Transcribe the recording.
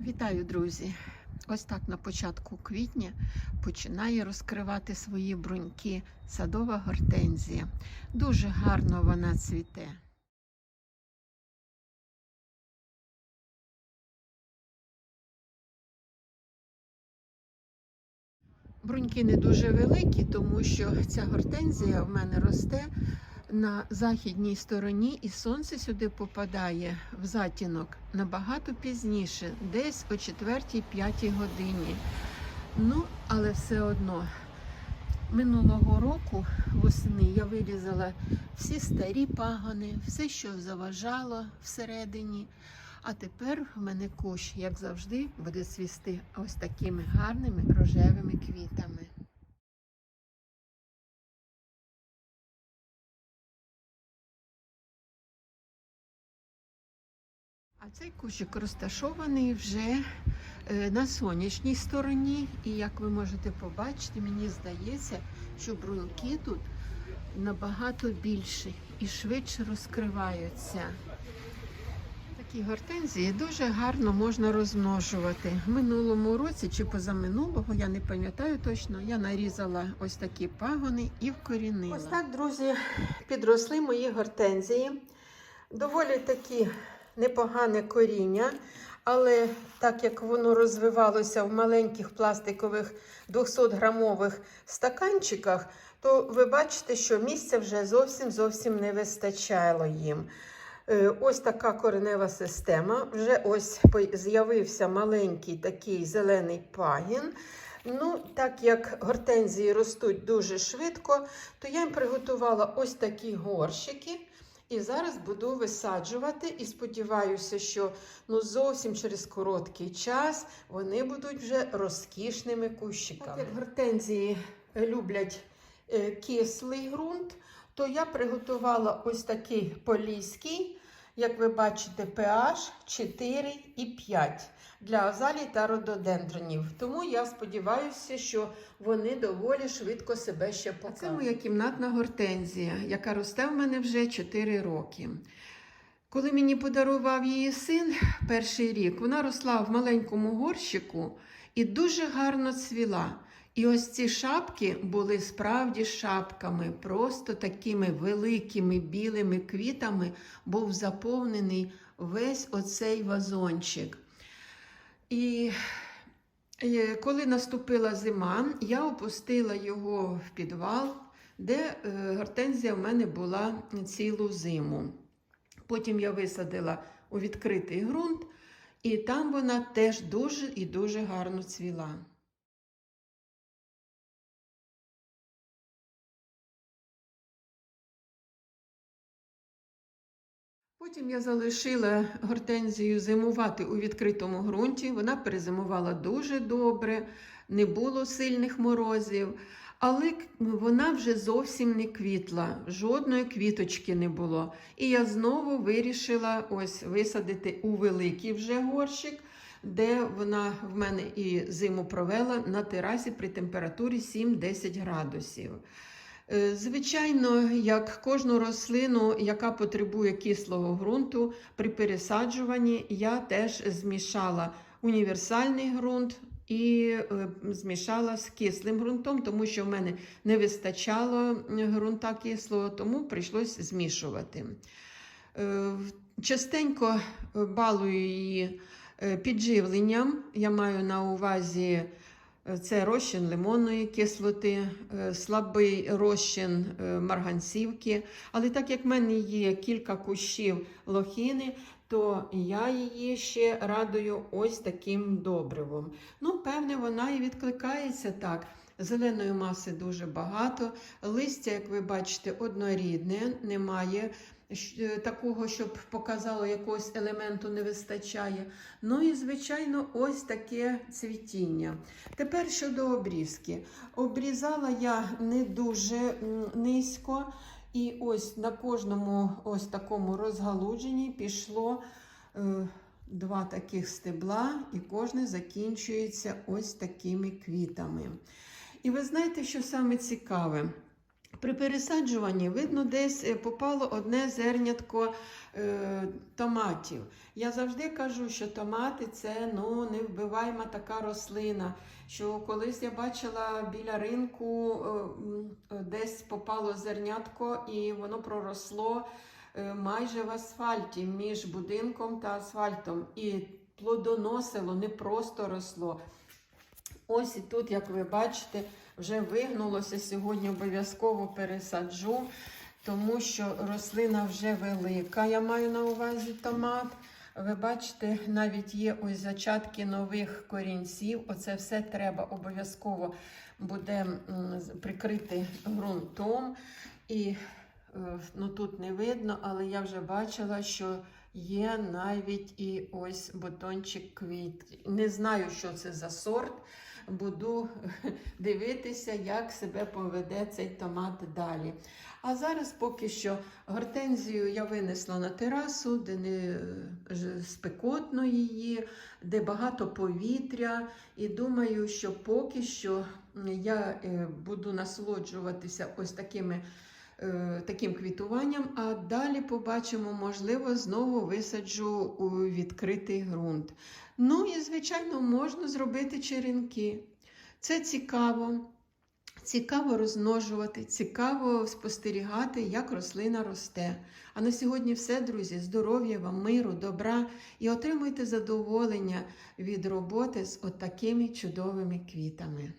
Вітаю, друзі! Ось так на початку квітня починає розкривати свої бруньки садова гортензія. Дуже гарно вона цвіте. Бруньки не дуже великі, тому що ця гортензія в мене росте на західній стороні, і сонце сюди попадає в затінок набагато пізніше, десь о 4-5 годині. Ну, але все одно. Минулого року восени я вирізала всі старі пагони, все, що заважало всередині. А тепер в мене кущ, як завжди, буде цвісти ось такими гарними рожевими квітами. А цей кущик розташований вже е, на сонячній стороні, і як ви можете побачити, мені здається, що бруньки тут набагато більші і швидше розкриваються. Такі гортензії дуже гарно можна розмножувати. Минулому році чи позаминулого, я не пам'ятаю точно, я нарізала ось такі пагони і вкорінила. Ось так, друзі, підросли мої гортензії. Доволі такі непогане коріння, але так як воно розвивалося в маленьких пластикових 200-грамових стаканчиках, то ви бачите, що місця вже зовсім зовсім не вистачало їм. Е, Ось така коренева система. Вже ось з'явився маленький такий зелений пагін. Ну, так як гортензії ростуть дуже швидко, то я їм приготувала ось такі горщики. І зараз буду висаджувати і сподіваюся, що ну зовсім через короткий час вони будуть вже розкішними кущиками. От як гортензії люблять е, кислий ґрунт, то я приготувала ось такий поліський, як ви бачите, pH 4 і 5 для азалій та рододендронів. Тому я сподіваюся, що вони доволі швидко себе ще покажуть. Це моя кімнатна гортензія, яка росте в мене вже 4 роки. Коли мені подарував її син перший рік, вона росла в маленькому горщику і дуже гарно цвіла. І ось ці шапки були справді шапками, просто такими великими білими квітами був заповнений весь оцей вазончик. І коли наступила зима, я опустила його в підвал, де е, гортензія в мене була цілу зиму. Потім я висадила у відкритий ґрунт, і там вона теж дуже і дуже гарно цвіла. Потім я залишила гортензію зимувати у відкритому ґрунті. Вона перезимувала дуже добре, не було сильних морозів, але вона вже зовсім не квітла, жодної квіточки не було. І я знову вирішила ось висадити у великий вже горщик, де вона в мене і зиму провела на терасі при температурі 7-10 градусів. Е, Звичайно, як кожну рослину, яка потребує кислого ґрунту, при пересаджуванні я теж змішала універсальний ґрунт і е, змішала з кислим ґрунтом, тому що в мене не вистачало ґрунта кислого, тому прийшлось змішувати. Е, Частенько балую її підживленням. Я маю на увазі це розчин лимонної кислоти, е, слабий розчин е, марганцівки. Але так як в мене є кілька кущів лохіни, то я її ще радую ось таким добривом. Ну, певне, вона і відкликається так. Зеленої маси дуже багато, листя, як ви бачите, однорідне, немає е, такого, щоб показало якогось елементу не вистачає. Ну і, звичайно, ось таке цвітіння. Тепер щодо обрізки. Обрізала я не дуже низько, і ось на кожному ось такому розгалудженні пішло е, два таких стебла, і кожне закінчується ось такими квітами. І ви знаєте, що саме цікаве? При пересаджуванні, видно, десь е, попало одне зернятко е, томатів. Я завжди кажу, що томати це ну, невбиваєма така рослина. Що колись я бачила біля ринку, е, десь попало зернятко і воно проросло е, майже в асфальті між будинком та асфальтом. І плодоносило, не просто росло. Ось і тут, як ви бачите, вже вигнулося. Сьогодні обов'язково пересаджу, тому що рослина вже велика. Я маю на увазі томат. Ви бачите, навіть є ось зачатки нових корінців. Оце все треба обов'язково буде прикрити ґрунтом. І е, ну, тут не видно, але я вже бачила, що є навіть і ось бутончик квіт. Не знаю, що це за сорт. Буду дивитися, як себе поведе цей томат далі. А зараз поки що гортензію я винесла на терасу, де не спекотно її, де багато повітря. І думаю, що поки що я е, буду насолоджуватися ось такими. Е, Таким квітуванням, а далі побачимо, можливо, знову висаджу у відкритий ґрунт. Ну і, звичайно, можна зробити черенки. Це цікаво. Цікаво розмножувати, цікаво спостерігати, як рослина росте. А на сьогодні все, друзі. Здоров'я вам, миру, добра і отримуйте задоволення від роботи з отакими чудовими квітами.